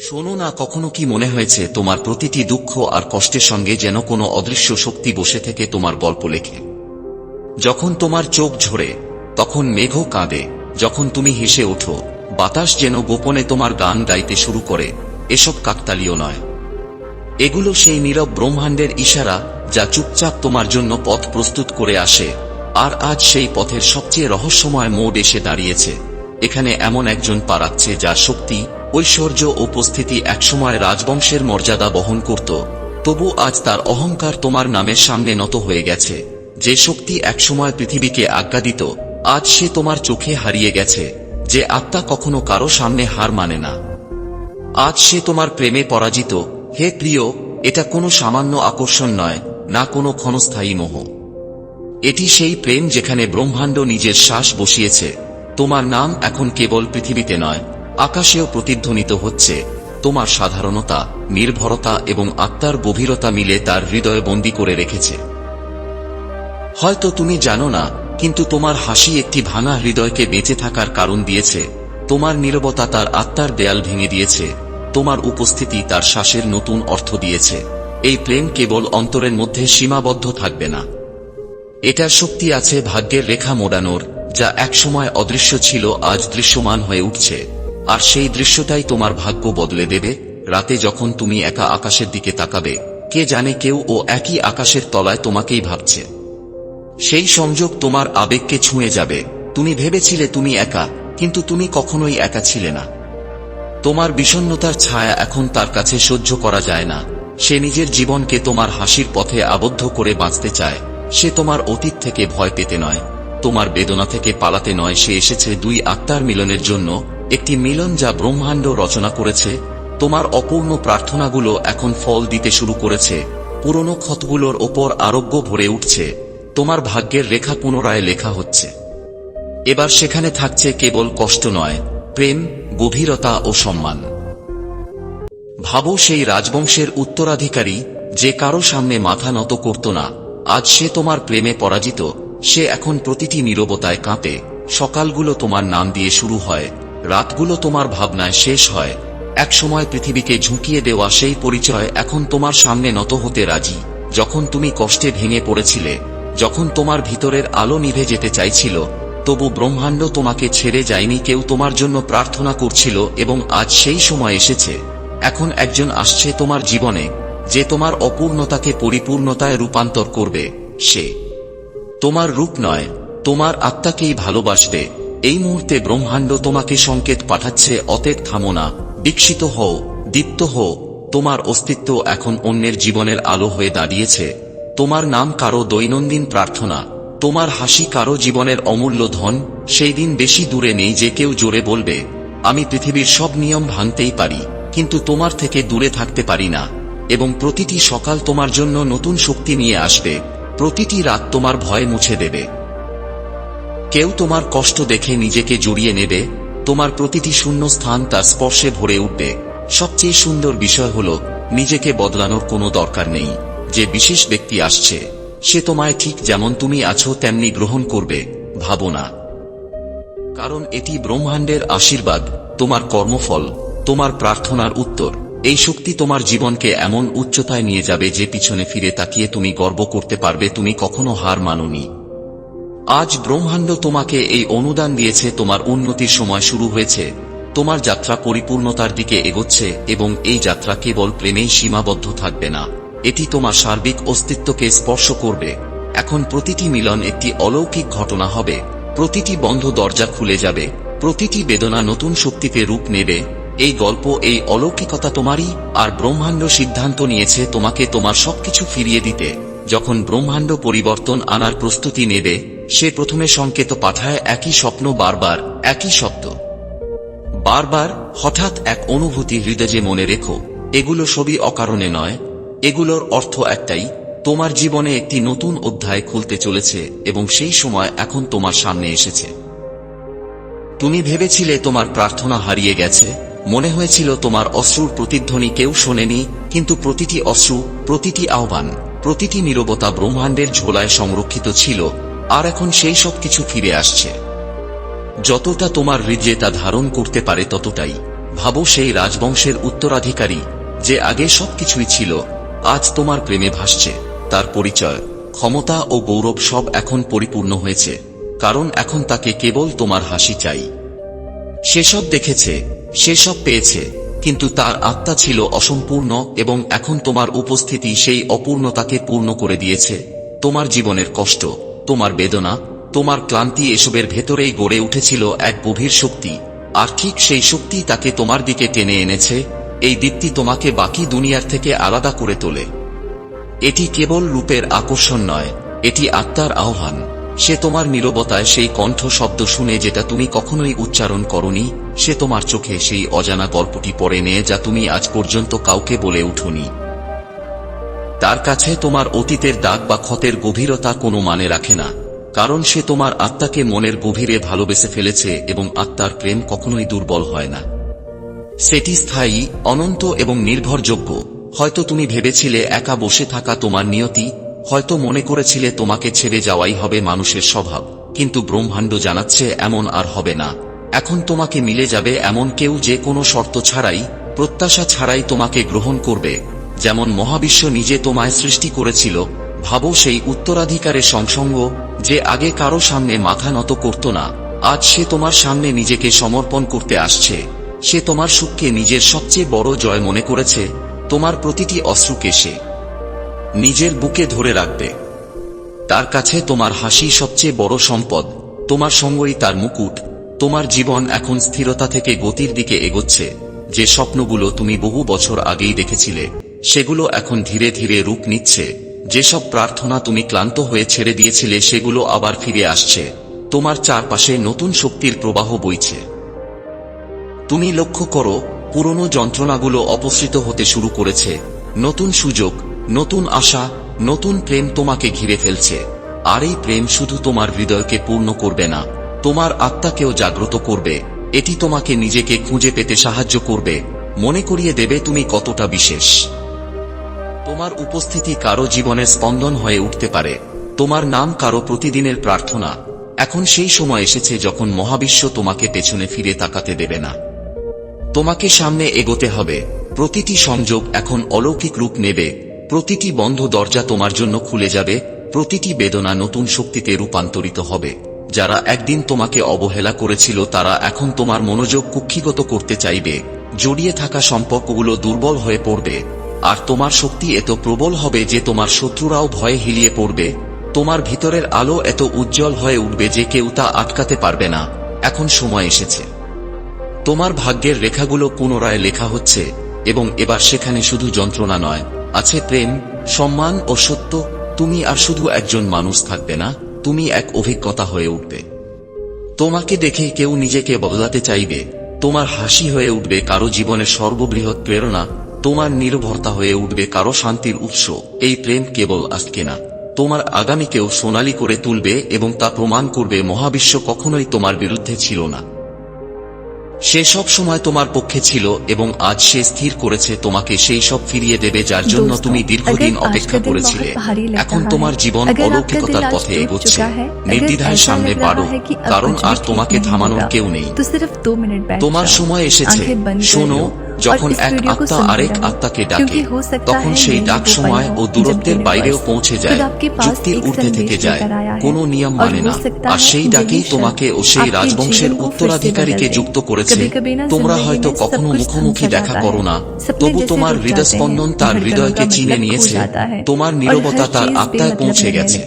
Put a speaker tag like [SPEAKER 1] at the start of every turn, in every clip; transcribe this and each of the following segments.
[SPEAKER 1] শোনো না, কখনো কি মনে হয়েছে তোমার প্রতিটি দুঃখ আর কষ্টের সঙ্গে যেন কোনো অদৃশ্য শক্তি বসে থেকে তোমার গল্প লেখে। যখন তোমার চোখ ঝরে, তখন মেঘও কাঁদে। যখন তুমি হেসে ওঠো, বাতাস যেন গোপনে তোমার গান গাইতে শুরু করে, এসব কাকতালীয় নয়। এগুলো সেই নীরব ব্রহ্মাণ্ডের ইশারা যা চুপচাপ তোমার জন্য পথ প্রস্তুত করে আসে, আর আজ সেই পথের সবচেয়ে রহস্যময় মোড এসে দাঁড়িয়েছে। এখানে এমন একজন পারাচ্ছে যা শক্তি, ঐশ্বর্য উপস্থিতি একসময় রাজবংশের মর্যাদা বহন করত। তবু আজ তার অহংকার তোমার নামের সামনে নত হয়ে গেছে। যে শক্তি একসময় পৃথিবীকে আজ্ঞা দিত, আজ সে তোমার চোখে হারিয়ে গেছে। যে আত্মা কখনো কারও সামনে হার মানে না। আজ সে তোমার প্রেমে পরাজিত। হে প্রিয়, এটা কোনো সামান্য আকর্ষণ নয়, না কোনো ক্ষণস্থায়ী মোহ। এটি সেই প্রেম যেখানে ব্রহ্মাণ্ড নিজের শ্বাস বসিয়েছে। তোমার নাম এখন কেবল পৃথিবীতে নয়, আকাশেও প্রতিধ্বনিত হচ্ছে। তোমার সাধারণতা, নির্ভরতা এবং আত্মার গভীরতা মিলে তার হৃদয় বন্দী করে রেখেছে। হয়তো তুমি জানো না, কিন্তু তোমার হাসি একটি ভাঙা হৃদয়কে বেঁচে থাকার কারণ দিয়েছে। তোমার নীরবতা তার আত্মার দেয়াল ভেঙে দিয়েছে। তোমার উপস্থিতি তার শ্বাসের নতুন অর্থ দিয়েছে। এই প্রেম কেবল অন্তরের মধ্যে সীমাবদ্ধ থাকবে না। এটার শক্তি আছে ভাগ্যের রেখা মোড়ানোর। যা একসময় অদৃশ্য ছিল, আজ দৃশ্যমান হয়ে উঠছে। আর সেই দৃশ্যটাই তোমার ভাগ্য বদলে দেবে। রাতে যখন তুমি একা আকাশের দিকে তাকাবে, কে জানে কেউ ও একই আকাশের তলায় তোমাকেই ভাবছে। সেই সংযোগ তোমার আবেগকে ছুঁয়ে যাবে। তুমি ভেবেছিলে তুমি একা, কিন্তু তুমি কখনোই একা ছিলে না। তোমার বিষণ্নতার ছায়া এখন তার কাছে সহ্য করা যায় না। সে নিজের জীবনকে তোমার হাসির পথে আবদ্ধ করে বাঁচতে চায়। সে তোমার অতীত থেকে ভয় পেতে নয়। তোমার বেদনা থেকে পালাতে নয়, সে এসেছে দুই আত্মার মিলনের জন্য। একটি মিলন যা ব্রহ্মাণ্ড রচনা করেছে। তোমার অপূর্ণ প্রার্থনাগুলো এখন ফল দিতে শুরু করেছে। পুরনো ক্ষতগুলোর ওপর আরোগ্য ভরে উঠছে। তোমার ভাগ্যের রেখা পুনরায় লেখা হচ্ছে। এবার সেখানে থাকছে কেবল কষ্ট নয়, প্রেম, গভীরতা ও সম্মান। ভাবো সেই রাজবংশের উত্তরাধিকারী, যে কারও সামনে মাথা নত করত না। আজ সে তোমার প্রেমে পরাজিত। সে এখন প্রতিটি নীরবতায় কাঁপে। সকালগুলো তোমার নাম দিয়ে শুরু হয়, রাতগুলো তোমার ভাবনায় শেষ হয়। একসময় পৃথিবীকে ঝুঁকিয়ে দেওয়া সেই পরিচয় এখন তোমার সামনে নত হতে রাজি। যখন তুমি কষ্টে ভেঙে পড়েছিলে, যখন তোমার ভিতরের আলো নিভে যেতে চাইছিল, তবু ব্রহ্মাণ্ড তোমাকে ছেড়ে যায়নি, কেউ তোমার জন্য প্রার্থনা করছিল এবং আজ সেই সময় এসেছে। এখন একজন আসছে তোমার জীবনে, যে তোমার অপূর্ণতাকে পরিপূর্ণতায় রূপান্তর করবে, সে। তোমার রূপ নয়, তোমার আত্মাকেই ভালোবাসবে। এই মুহূর্তে ব্রহ্মাণ্ড তোমাকে সংকেত পাঠাচ্ছে অতেক থামো না। বিকশিত হও, দীপ্ত হও। তোমার অস্তিত্ব এখন অন্যের জীবনের আলো হয়ে দাঁড়িয়েছে। তোমার নাম কারও দৈনন্দিন প্রার্থনা। তোমার হাসি কারও জীবনের অমূল্য ধন। সেই দিন বেশি দূরে নেই যে কেউ জোরে বলবে, আমি পৃথিবীর সব নিয়ম ভাঙতেই পারি, কিন্তু তোমার থেকে দূরে থাকতে পারি না। এবং প্রতিটি সকাল তোমার জন্য নতুন শক্তি নিয়ে আসবে। প্রতিটি রাত তোমার ভয় মুছে দেবে। কেউ তোমার কষ্ট দেখে নিজেকে জড়িয়ে নেবে, তোমার প্রতিটি শূন্য স্থান তার স্পর্শে ভরে উঠবে। সবচেয়ে সুন্দর বিষয় হল, নিজেকে বদলানোর কোনো দরকার নেই। যে বিশেষ ব্যক্তি আসছে, সে তোমায় ঠিক যেমন তুমি আছো তেমনি গ্রহণ করবে, ভাবো না। কারণ এটি ব্রহ্মাণ্ডের আশীর্বাদ, তোমার কর্মফল, তোমার প্রার্থনার উত্তর। এই শক্তি তোমার জীবনকে এমন উচ্চতায় নিয়ে যাবে যে পিছনে ফিরে তাকিয়ে তুমি গর্ব করতে পারবে, তুমি কখনো হার মানোনি। আজ ব্রহ্মাণ্ড তোমাকে এই অনুদান দিয়েছে, তোমার উন্নতির সময় শুরু হয়েছে, তোমার যাত্রা পরিপূর্ণতার দিকে এগোচ্ছে, এবং এই যাত্রা কেবল প্রেমেই সীমাবদ্ধ থাকবে না। এটি তোমার সার্বিক অস্তিত্বকে স্পর্শ করবে। এখন প্রতিটি মিলন একটি অলৌকিক ঘটনা হবে। প্রতিটি বন্ধ দরজা খুলে যাবে। প্রতিটি বেদনা নতুন শক্তিতে রূপ নেবে। এই গল্প, এই অলৌকিকতা তোমারই আর ব্রহ্মাণ্ড সিদ্ধান্ত নিয়েছে তোমাকে তোমার সবকিছু ফিরিয়ে দিতে। যখন ব্রহ্মাণ্ড পরিবর্তন আনার প্রস্তুতি নেবে, সে প্রথমে সংকেত পাঠায় একই স্বপ্ন বারবার, একই শব্দ। বারবার হঠাৎ এক অনুভূতি হৃদয়ে মনে রেখো, এগুলো সবই অকারণে নয়। এগুলোর অর্থ একটাই, তোমার জীবনে একটি নতুন অধ্যায় খুলতে চলেছে এবং সেই সময় এখন তোমার সামনে এসেছে। তুমি ভেবেছিলে তোমার প্রার্থনা হারিয়ে গেছে মনে হয়েছিল তোমার অশ্রুর প্রতিধ্বনি কেউ শোনেনি, কিন্তু প্রতিটি অশ্রু, প্রতিটি আহ্বান, প্রতিটি নীরবতা ব্রহ্মাণ্ডের ঝোলায় সংরক্ষিত ছিল, আর এখন সেই সব কিছু ফিরে আসছে। যতটা তোমার হৃদয়ে তা ধারণ করতে পারে ততটাই। ভাবো সেই রাজবংশের উত্তরাধিকারী, যে আগে সবকিছুই ছিল, আজ তোমার প্রেমে ভাসছে। তার পরিচয়, ক্ষমতা ও গৌরব সব এখন পরিপূর্ণ হয়েছে, কারণ এখন তাকে কেবল তোমার হাসি চাই। সেসব দেখেছে, সেসব পেয়েছে, কিন্তু তার আত্মা ছিল অসম্পূর্ণ এবং এখন তোমার উপস্থিতি সেই অপূর্ণতাকে পূর্ণ করে দিয়েছে। তোমার জীবনের কষ্ট, তোমার বেদনা, তোমার ক্লান্তি এসবের ভেতরেই গড়ে উঠেছিল এক গভীর শক্তি, আর ঠিক সেই শক্তি তাকে তোমার দিকে টেনে এনেছে, এই দীপ্তি তোমাকে বাকি দুনিয়ার থেকে আলাদা করে তোলে। এটি কেবল রূপের আকর্ষণ নয়, এটি আত্মার আহ্বান। সে তোমার নীরবতায় সেই কণ্ঠ শব্দ শুনে যেটা তুমি কখনোই উচ্চারণ করনি, সে তোমার চোখে সেই অজানা গল্পটি পড়ে নিয়ে যা তুমি আজ পর্যন্ত কাউকে বলে উঠোনি। তার কাছে তোমার অতীতের দাগ বা ক্ষতের গভীরতা কোনো মানে রাখে না, কারণ সে তোমার আত্মাকে মনের গভীরে ভালোবেসে ফেলেছে এবং আত্মার প্রেম কখনোই দুর্বল হয় না। সেটি স্থায়ী, অনন্ত এবং নির্ভরযোগ্য। হয়তো তুমি ভেবেছিলে একা বসে থাকা তোমার নিয়তি হয়তো মনে করেছিলে তোমাকে ছেড়ে যাওয়াই হবে মানুষের স্বভাব, কিন্তু ব্রহ্মাণ্ড জানাচ্ছে এমন আর হবে না। এখন তোমাকে মিলে যাবে এমন কেউ যে কোনো শর্ত ছাড়াই, প্রত্যাশা ছাড়াই তোমাকে গ্রহণ করবে। যেমন মহাবিশ্ব নিজে তোমায় সৃষ্টি করেছিল, ভাবো সেই উত্তরাধিকারের সংসঙ্গ যে আগে কারও সামনে মাথা নত করত না, আজ সে তোমার সামনে নিজেকে সমর্পণ করতে আসছে। সে তোমার সুখকে নিজের সবচেয়ে বড় জয় মনে করেছে, তোমার প্রতিটি অশ্রুকে সে নিজের বুকে ধরে রাখবে। তার কাছে তোমার হাসি সবচেয়ে বড় সম্পদ। তোমার সঙ্গই তার মুকুট। তোমার জীবন এখন স্থিরতা থেকে গতির দিকে এগোচ্ছে। যে স্বপ্নগুলো তুমি বহু বছর আগেই দেখেছিলে, সেগুলো এখন ধীরে ধীরে রূপ নিচ্ছে। যেসব প্রার্থনা তুমি ক্লান্ত হয়ে ছেড়ে দিয়েছিলে, সেগুলো আবার ফিরে আসছে। তোমার চারপাশে নতুন শক্তির প্রবাহ বইছে। তুমি লক্ষ্য করো, পুরনো যন্ত্রণাগুলো অপসৃত হতে শুরু করেছে। নতুন সুযোগ নতুন আশা, নতুন প্রেম তোমাকে ঘিরে ফেলছে। আর এই প্রেম শুধু তোমার হৃদয়কে পূর্ণ করবে না, তোমার আত্মাকেও জাগ্রত করবে। এটি তোমাকে নিজেকে খুঁজে পেতে সাহায্য করবে। মনে করিয়ে দেবে তুমি কতটা বিশেষ। তোমার উপস্থিতি কারও জীবনের স্পন্দন হয়ে উঠতে পারে। তোমার নাম কারও প্রতিদিনের প্রার্থনা। এখন সেই সময় এসেছে যখন মহাবিশ্ব তোমাকে পেছনে ফিরে তাকাতে দেবে না। তোমাকে সামনে এগোতে হবে। প্রতিটি সংযোগ এখন অলৌকিক রূপ নেবে। প্রতিটি বন্ধ দরজা তোমার জন্য খুলে যাবে, প্রতিটি বেদনা নতুন শক্তিতে রূপান্তরিত হবে। যারা একদিন তোমাকে অবহেলা করেছিল, তারা এখন তোমার মনোযোগ কুক্ষিগত করতে চাইবে। জড়িয়ে থাকা সম্পর্কগুলো দুর্বল হয়ে পড়বে। আর তোমার শক্তি এত প্রবল হবে যে তোমার শত্রুরাও ভয়ে হিলিয়ে পড়বে। তোমার ভিতরের আলো এত উজ্জ্বল হয়ে উঠবে যে কেউ তা আটকাতে পারবে না। এখন সময় এসেছে। তোমার ভাগ্যের রেখাগুলো পুনরায় লেখা হচ্ছে, এবং এবার সেখানে শুধু যন্ত্রণা নয় আছে প্রেম, সম্মান ও সত্য, তুমি আর শুধু একজন মানুষ থাকবে না, তুমি এক অভিজ্ঞতা হয়ে উঠবে। তোমাকে দেখে কেউ নিজেকে বদলাতে চাইবে, তোমার হাসি হয়ে উঠবে কারও জীবনের সর্ববৃহৎ প্রেরণা, তোমার নির্ভরতা হয়ে উঠবে কারও শান্তির উৎস, এই প্রেম কেবল আজকে না। তোমার আগামীকেও সোনালি করে তুলবে এবং তা প্রমাণ করবে মহাবিশ্ব কখনোই তোমার বিরুদ্ধে ছিল না। সে সব সময় তোমার পক্ষে ছিল এবং আজ সে স্থির করেছে তোমাকে সেই সব ফিরিয়ে দেবে যার জন্য তুমি দীর্ঘদিন অপেক্ষা করেছিলে। এখন তোমার জীবন অলৌকিকতার পথে এগোচ্ছে। নির্দ্বিধায় সামনে
[SPEAKER 2] পারো
[SPEAKER 1] কারণ আর তোমাকে থামানোর কেউ নেই। তোমার সময় এসেছে। শোনো যখন এক আত্মা আরেক আত্মাকে ডাকে তখন সেই ডাক সময় ও দূরত্বের বাইরেও পৌঁছে যায়। যুক্তির ঊর্ধ্বে থেকে যায়। কোনো নিয়ম মানে না। আর সেই ডাকেই তোমাকে ও সেই রাজবংশের উত্তরাধিকারীকে যুক্ত করেছে। তোমরা হয়তো কখনো মুখোমুখি দেখা করো না। তবু তোমার
[SPEAKER 2] হৃদয়স্পন্দন
[SPEAKER 1] তার হৃদয়কে চিনে নিয়েছে। তোমার নিরবতা তার আত্মায় পৌঁছে গেছে।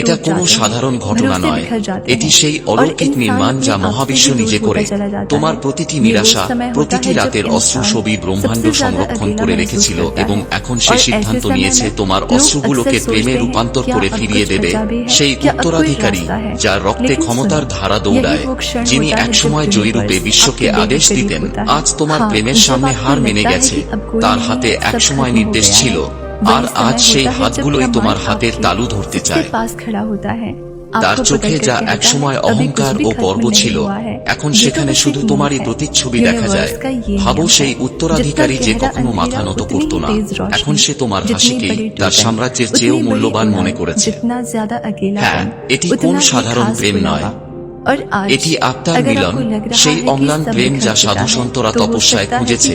[SPEAKER 1] এটা কোন সাধারণ ঘটনা নয়। এটি সেই অলৌকিক নির্মাণ যা মহাবিশ্ব নিজে করে তোমার প্রতিটি নিরাশা প্রতিটি রাতের অস্ত্র ছবি ব্রহ্মাণ্ড সংরক্ষণ করে রেখেছিল এবং এখন সে সিদ্ধান্ত নিয়েছে তোমার
[SPEAKER 2] অস্ত্রগুলোকে
[SPEAKER 1] প্রেমে রূপান্তর করে ফিরিয়ে দেবে। সেই উত্তরাধিকারী যার রক্তে ক্ষমতার ধারা দৌড়ায় যিনি একসময় জয়ীরূপে বিশ্বকে আদেশ দিতেন। আজ তোমার প্রেমের সামনে হার মেনে গেছে। তার হাতে একসময় নির্দেশ ছিল। আর আজ সেই হাতগুলোই তোমার হাতের তালু ধরতে চায়। তার চোখে যা একসময় অহংকার ও
[SPEAKER 2] পর্ব
[SPEAKER 1] ছিল এখন সেখানে শুধু তোমারই প্রতিচ্ছবি দেখা যায়। ভাবো সেই উত্তরাধিকারী যে কখনো মাথা নত করত না এখন সে তোমার
[SPEAKER 2] হাসিকে
[SPEAKER 1] তার সাম্রাজ্যের চেয়েও মূল্যবান মনে করেছে। হ্যাঁ এটি কোন সাধারণ প্রেম নয়। এটি আত্মার মিলন সেই অম্লান প্রেম যা সাধু সন্তরা তপস্যায় খুঁজেছে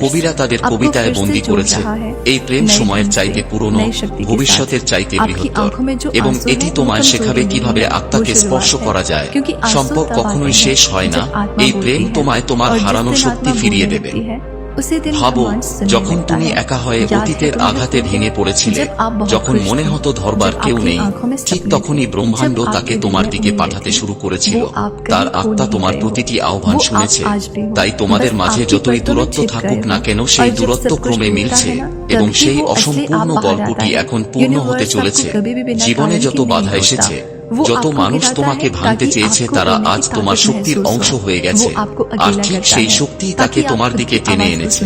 [SPEAKER 1] কবিরা তাদের কবিতায় বন্দী করেছে। এই প্রেম সময়ের চাইতে পুরনো ভবিষ্যতের চাইতে বৃহত্তর। এবং এটি তোমায় শেখাবে কীভাবে আত্মাকে স্পর্শ করা যায়? সম্পর্ক কখনোই শেষ হয় না। এই প্রেম তোমায় তোমার হারানো শক্তি ফিরিয়ে দেবে। ভাবো যখন তুমি একা হয়ে অতীতের আঘাতে ভেঙে পড়েছিলে যখন মনে হতো ধরবার কেউ নেই ঠিক তখনই ব্রহ্মাণ্ড তাকে তোমার দিকে পাঠাতে শুরু করেছিল। তার আত্মা তোমার প্রতিটি আহ্বান শুনেছে তাই তোমাদের মাঝে যতই দূরত্ব থাকুক না কেন সেই দূরত্ব ক্রমে মিলছে এবং সেই অসম্পূর্ণ গল্পটি এখন পূর্ণ হতে চলেছে। জীবনে যত বাধা এসেছে যত মানুষ তোমাকে ভাঙতে চেয়েছে তারা আজ তোমার শক্তির অংশ হয়ে গেছে। আর ঠিক সেই শক্তি তাকে তোমার দিকে টেনে এনেছে।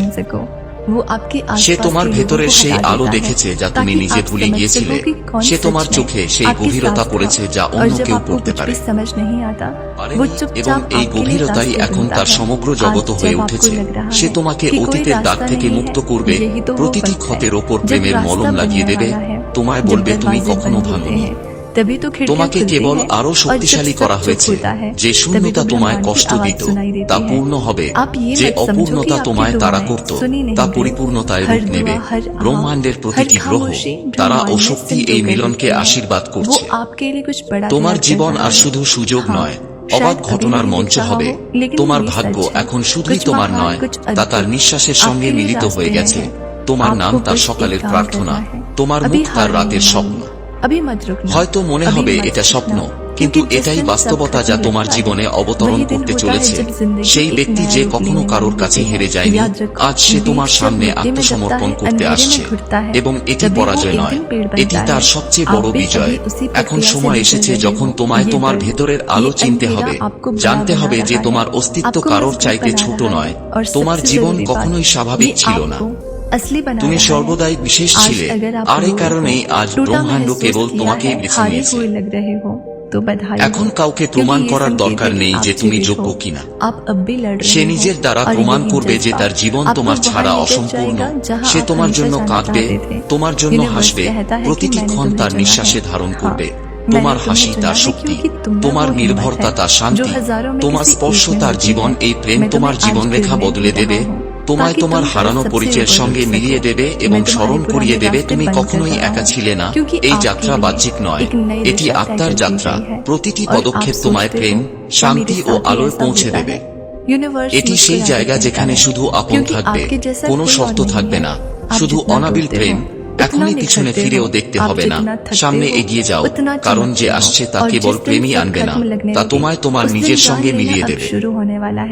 [SPEAKER 1] সে তোমার ভেতরের সেই আলো দেখেছে যা তুমি নিজে ভুলে গিয়েছিলে। সে তোমার চোখে সেই গভীরতা পড়েছে যা অন্য কেউ পড়তে পারে। এবং এই গভীরতাই এখন তার সমগ্র
[SPEAKER 2] জগত
[SPEAKER 1] হয়ে উঠেছে। সে তোমাকে অতীতের দাগ থেকে মুক্ত করবে। প্রতিটি ক্ষতের ওপর প্রেমের মলম লাগিয়ে দেবে। তোমায় বলবে তুমি কখনো ভাঙনি তোমাকে কেবল
[SPEAKER 2] আরও
[SPEAKER 1] শক্তিশালী করা হয়েছে যে শূন্যতা তোমায় কষ্ট দিত তা পূর্ণ হবে। যে অপূর্ণতা তোমায় তারা করত তা পরিপূর্ণতায় রূপ নেবে। ব্রহ্মাণ্ডের প্রতিটি গ্রহ তারা ও শক্তি এই মিলনকে আশীর্বাদ করছে। তোমার জীবন আর শুধু সুযোগ নয় অবাক ঘটনার মঞ্চ হবে। তোমার ভাগ্য এখন শুধুই তোমার নয় তা তার নিঃশ্বাসের সঙ্গে মিলিত হয়ে গেছে। তোমার নাম তার সকালের প্রার্থনা তোমার মুখ তার রাতের স্বপ্ন হয়তো মনে হবে এটা স্বপ্ন কিন্তু এটাই বাস্তবতা যা তোমার জীবনে অবতরণ করতে চলেছে। সেই ব্যক্তি যে কখনো কারোর কাছে হেরে যায়নি আজ সে তোমার সামনে আত্মসমর্পণ করতে আসছে। এবং এটি পরাজয় নয় এটি তার সবচেয়ে বড় বিজয়। এখন সময় এসেছে যখন তোমায় তোমার ভেতরের আলো চিনতে হবে জানতে হবে যে তোমার অস্তিত্ব কারোর চাইতে ছোট নয় তোমার জীবন কখনোই স্বাভাবিক ছিল না। তুমি সর্বদাই বিশেষ ছিলে। আর এই কারণেই আজ ব্রহ্মাণ্ড কেবল
[SPEAKER 2] তোমাকে
[SPEAKER 1] এখন কাউকে প্রমাণ করার দরকার নেই যে তুমি যোগ্য কিনা। সে নিজের দ্বারা প্রমাণ করবে যে তার জীবন তোমার ছাড়া অসম্পূর্ণ। সে তোমার জন্য কাঁদবে তোমার জন্য হাসবে প্রতিটি ক্ষণ তার নিঃশ্বাসে ধারণ করবে। তোমার হাসি তার শক্তি তোমার নির্ভরতা তার শান্তি তোমার স্পর্শ তার জীবন এই প্রেম তোমার জীবন রেখা বদলে দেবে তোমায় তোমার হারানো পরিচয়ের সঙ্গে মিলিয়ে দেবে এবং স্মরণ করিয়ে দেবে তুমি কখনোই একা ছিলে না। এই যাত্রা বাহ্যিক নয়। এটি আত্মার যাত্রা। প্রতিটি পদক্ষেপ তোমায় প্রেম শান্তি ও আলোয় পৌঁছে দেবে। এটি সেই জায়গা যেখানে শুধু আপন থাকবে কোনো শর্ত থাকবে না। শুধু অনাবিল প্রেম। এখনই পিছনে ফিরেও দেখতে হবে না। সামনে এগিয়ে যাও কারণ যে আসছে তা কেবল প্রেমই আনবে না। তা তোমায় তোমার নিজের সঙ্গে মিলিয়ে দেবে।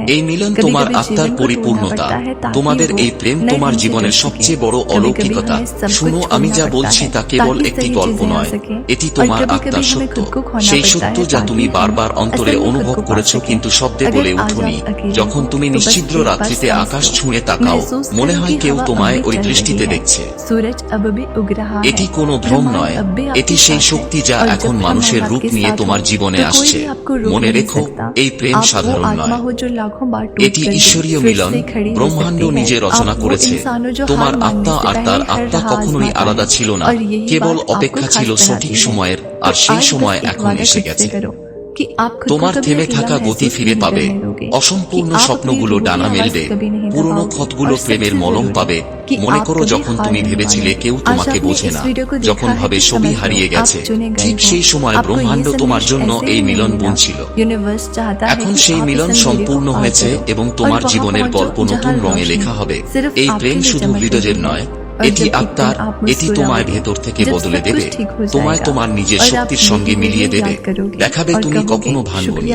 [SPEAKER 1] এই মিলন তোমার আত্মার পরিপূর্ণতা। তোমাদের এই প্রেম তোমার জীবনের সবচেয়ে বড় অলৌকিকতা। শুনো আমি যা বলছি তা কেবল একটি গল্প নয়। এটি তোমার আত্মার সত্য। সেই সত্য যা তুমি বারবার অন্তরে অনুভব করেছ কিন্তু শব্দে বলে উঠুনি। যখন তুমি নিশ্চিদ্র রাত্রিতে আকাশ ছুঁড়ে তাকাও মনে হয় কেউ তোমায় ওই দৃষ্টিতে দেখছে এটি কোনো ভ্রম নয়। এটি সেই শক্তি যা এখন মানুষের রূপ নিয়ে তোমার জীবনে আসছে। মনে রেখো এই প্রেম সাধারণ নয়। এটি ঈশ্বরীয় মিলন। ব্রহ্মাণ্ড নিজে রচনা করেছে। তোমার আত্মা আর তার আত্মা কখনোই আলাদা ছিল না। কেবল অপেক্ষা ছিল সঠিক সময়ের আর সেই সময় এখন এসে গেছে। তোমার থেমে থাকা গতি ফিরে পাবে। অসম্পূর্ণ স্বপ্নগুলো ডানা মেলবে পুরনো ক্ষতগুলো প্রেমের মলম পাবে। মনে করো যখন তুমি ভেবেছিলে কেউ তোমাকে বোঝে না। যখন ভাবে
[SPEAKER 2] ছবি
[SPEAKER 1] হারিয়ে গেছে ঠিক সেই সময় ব্রহ্মাণ্ড তোমার জন্য এই মিলন বুনছিল এখন সেই মিলন সম্পূর্ণ হয়েছে এবং তোমার জীবনের গল্প নতুন রঙে লেখা হবে। এই প্রেম শুধু হৃদয়ের নয় এটি আত্মার এটি
[SPEAKER 2] তোমায়
[SPEAKER 1] ভেতর থেকে বদলে দেবে তোমায় তোমার নিজের শক্তির সঙ্গে মিলিয়ে দেবে। দেখাবে তুমি কখনো ভাঙবনি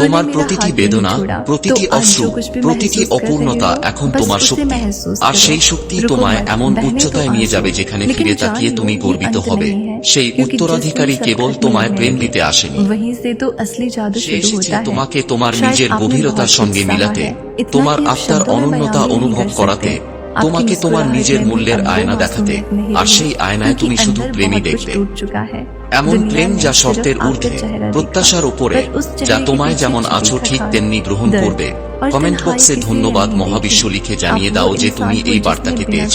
[SPEAKER 1] তোমার প্রতিটি বেদনা প্রতিটি অশ্রু প্রতিটি অপূর্ণতা এখন তোমার শক্তি। আর সেই শক্তি তোমায় এমন উচ্চতায় নিয়ে যাবে যেখানে ফিরে তাকিয়ে তুমি গর্বিত হবে। সেই উত্তরাধিকারী কেবল তোমায় প্রেম দিতে আসেনি। তোমাকে তোমার নিজের গভীরতার সঙ্গে মিলাতে। তোমার আত্মার অনন্যতা অনুভব করাতে তোমাকে তোমার নিজের মূল্যের আয়না দেখাতে। আর সেই আয়নায় তুমি শুধু প্রেমই দেখবে। এমন প্রেম যা শর্তের ঊর্ধ্বে প্রত্যাশার উপরে যা তোমায় যেমন আছো ঠিক তেমনি গ্রহণ করবে। কমেন্ট বক্সে ধন্যবাদ মহাবিশ্ব লিখে জানিয়ে দাও যে তুমি এই বার্তাকে পেয়েছ।